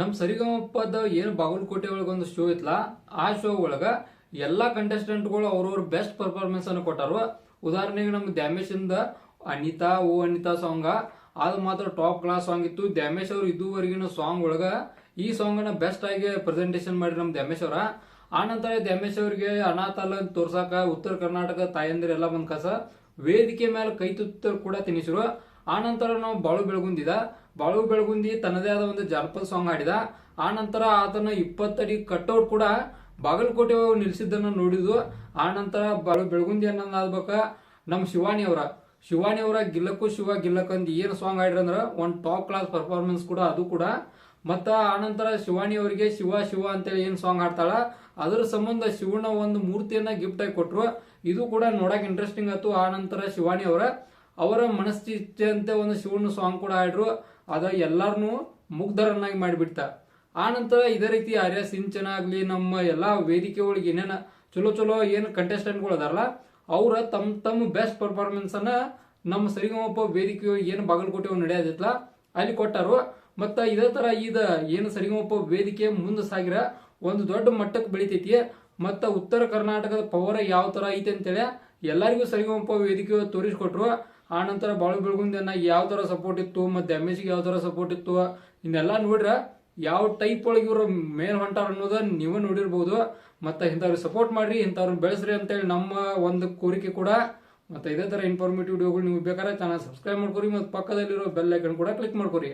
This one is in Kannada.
ನಮ್ಮ ಸರಿಗಮಪ್ಪದ ಏನು ಬಾಗಲಕೋಟೆ ಒಳಗೆ ಒಂದು ಶೋ ಇತ್ತಲ್ಲ ಆ ಶೋ ಒಳಗ ಎಲ್ಲಾ ಕಂಟೆಸ್ಟೆಂಟ್ಗಳು ಅವ್ರವ್ರ ಬೆಸ್ಟ್ ಪರ್ಫಾರ್ಮೆನ್ಸ್ ಅನ್ನು ಕೊಟ್ಟಾರು. ಉದಾಹರಣೆಗೆ ನಮ್ಮ ದ್ಯಾಮೇಶ್ ಇಂದ ಅನಿತಾ, ಓ ಅನಿತಾ ಸಾಂಗ್ ಅದು ಮಾತ್ರ ಟಾಪ್ ಕ್ಲಾಸ್ ಸಾಂಗ್ ಇತ್ತು. ದ್ಯಾಮೇಶ್ ಅವರು ಇದುವರೆಗಿನ ಸಾಂಗ್ ಒಳಗ ಈ ಸಾಂಗ್ ಅನ್ನ ಬೆಸ್ಟ್ ಆಗಿ ಪ್ರೆಸೆಂಟೇಷನ್ ಮಾಡಿ ನಮ್ಮ ದ್ಯಾಮೇಶ್ ಅವರ. ಆನಂತರ ದ್ಯಾಮೇಶ್ ಅವ್ರಿಗೆ ಅನಾಥಾಲ ತೋರ್ಸಾಕ ಉತ್ತರ ಕರ್ನಾಟಕ ತಾಯಂದಿರೆಲ್ಲ ಬಂದ್ ಕಸ, ವೇದಿಕೆ ಮೇಲೆ ಕೈ ತುತ್ತರು ಕೂಡ ತಿನ್ನಿಸಿರು ಆನಂತರ ನಾವು ಬಾಳು ಬೆಳಗುಂದಿದ. ಬಾಳು ಬೆಳಗುಂದಿ ತನ್ನದೇ ಆದ ಒಂದು ಜಾನಪದ ಸಾಂಗ್ ಹಾಡಿದ. ಆನಂತರ ಆತನ ಇಪ್ಪತ್ತಡಿ ಕಟ್ಔಟ್ ಕೂಡ ಬಾಗಲಕೋಟೆ ನಿಲ್ಸಿದ್ದನ್ನು ನೋಡಿದ್ದು. ನೋಡಿದ್ವು ಆನಂತರ ಬಾಳು ಬೆಳಗುಂದಿ ಅನ್ನೋದಾದ್ಬೇಕ ನಮ್ಮ ಶಿವಾನಿ ಅವರ. ಶಿವಾನಿ ಅವರ ಗಿಲ್ಲಕ್ಕೂ ಶಿವ ಗಿಲ್ಲಕ್ ಅಂತ ಏನು ಸಾಂಗ್ ಆಡಿರಂದ್ರೆ ಒಂದು ಟಾಪ್ ಕ್ಲಾಸ್ ಪರ್ಫಾರ್ಮೆನ್ಸ್ ಕೂಡ ಅದು ಕೂಡ. ಮತ್ತ ಆನಂತರ ಶಿವಾನಿ ಅವರಿಗೆ ಶಿವ ಶಿವ ಅಂತೇಳಿ ಏನು ಸಾಂಗ್ ಹಾಡ್ತಾಳ. ಅದರ ಸಂಬಂಧ ಶಿವನ ಒಂದು ಮೂರ್ತಿಯನ್ನ ಗಿಫ್ಟ್ ಆಗಿ ಕೊಟ್ಟರು ಇದು ಕೂಡ ನೋಡಕ್ ಇಂಟ್ರೆಸ್ಟಿಂಗ್ ಆಯ್ತು. ಆನಂತರ ಶಿವಾನಿ ಅವರ. ಅವರ ಮನಸ್ಥಿತಿಯಂತೆ ಒಂದು ಶಿವನ ಸಾಂಗ್ ಕೂಡ ಹಾಡ್ರು. ಅದ ಎಲ್ಲಾರನು ಮುಗ್ಧರನ್ನಾಗಿ ಮಾಡಿಬಿಡ್ತ. ಆನಂತರ ಇದೇ ರೀತಿ ಆರ್ಯ ಸಿಂಚನ ಆಗಲಿ, ನಮ್ಮ ಎಲ್ಲಾ ವೇದಿಕೆ ಒಳಗೆ ಏನೇನ ಚಲೋ ಚಲೋ ಏನು ಕಂಟೆಸ್ಟೆಂಟ್ಗಳು ಅದಾರಲ್ಲ, ಅವರ ತಮ್ಮ ತಮ್ಮ ಬೆಸ್ಟ್ ಪರ್ಫಾರ್ಮೆನ್ಸನ್ನು ನಮ್ಮ ಸರಿಗಮಪ್ಪ ವೇದಿಕೆ ಏನು ಬಾಗಲಕೋಟೆ ನಡೆಯೋದಿತ್ತಲ್ಲ ಅಲ್ಲಿ ಕೊಟ್ಟಾರು. ಮತ್ತು ಇದೇ ಥರ ಇದ ಏನು ಸರಿಗಮಪ್ಪ ವೇದಿಕೆ ಮುಂದೆ ಸಾಗಿರ ಒಂದು ದೊಡ್ಡ ಮಟ್ಟಕ್ಕೆ ಬೆಳಿತೈತಿ. ಮತ್ತು ಉತ್ತರ ಕರ್ನಾಟಕದ ಪವರ್ ಯಾವ ಥರ ಐತೆ ಅಂತೇಳಿ ಎಲ್ಲರಿಗೂ ಸರಿಗಮಪ್ಪ ವೇದಿಕೆ ತೋರಿಸ್ಕೊಟ್ರು. ಆನಂತರ ಬಾಳು ಬೆಳಗುಂದ ಯಾವ ತರ ಸಪೋರ್ಟ್ ಇತ್ತು, ಮತ್ತೆ ಎಂ ಯಾವ ತರ ಸಪೋರ್ಟ್ ಇತ್ತು, ಇನ್ನೆಲ್ಲ ನೋಡ್ರ ಯಾವ ಟೈಪ್ ಒಳಗೆ ಇವರು ಮೇಲ್ ಹೊಂಟಾರ ಅನ್ನೋದು ನೀವು ನೋಡಿರ್ಬೋದು. ಮತ್ತೆ ಇಂಥವ್ರಿಗೆ ಸಪೋರ್ಟ್ ಮಾಡ್ರಿ ಇಂಥವ್ರನ್ನ ಬೆಳೆಸ್ರಿ ಅಂತೇಳಿ ನಮ್ಮ ಒಂದು ಕೋರಿಕೆ ಕೂಡ. ಮತ್ತೆ ಇದೇ ತರ ಇನ್ಫಾರ್ಮೇಟಿವ್ ವಿಡಿಯೋಗಳು ನೀವು ಬೇಕಾದ್ರೆ ಚಾನಲ್ ಸಬ್ಸ್ಕ್ರೈಬ್ ಮಾಡ್ಕೊರಿ, ಮತ್ತೆ ಪಕ್ಕದಲ್ಲಿರೋ ಬೆಲ್ ಐಕನ್ ಕೂಡ ಕ್ಲಿಕ್ ಮಾಡ್ಕೊರಿ.